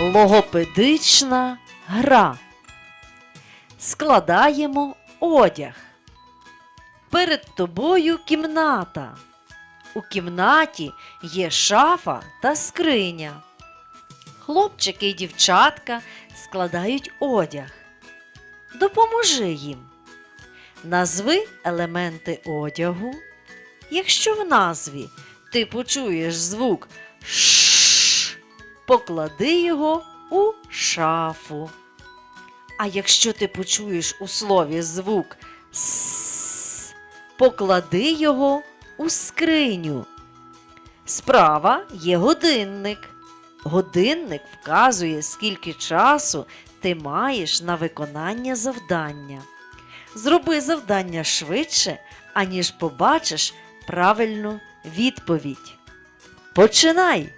Логопедична гра. Складаємо одяг. Перед тобою кімната. У кімнаті є шафа та скриня. Хлопчики і дівчатка складають одяг. Допоможи їм. Назви елементи одягу. Якщо в назві ти почуєш звук Ш, поклади його у шафу. А якщо ти почуєш у слові звук С, поклади його у скриню. Справа є годинник. Годинник вказує, скільки часу ти маєш на виконання завдання. Зроби завдання швидше, аніж побачиш правильну відповідь. Починай!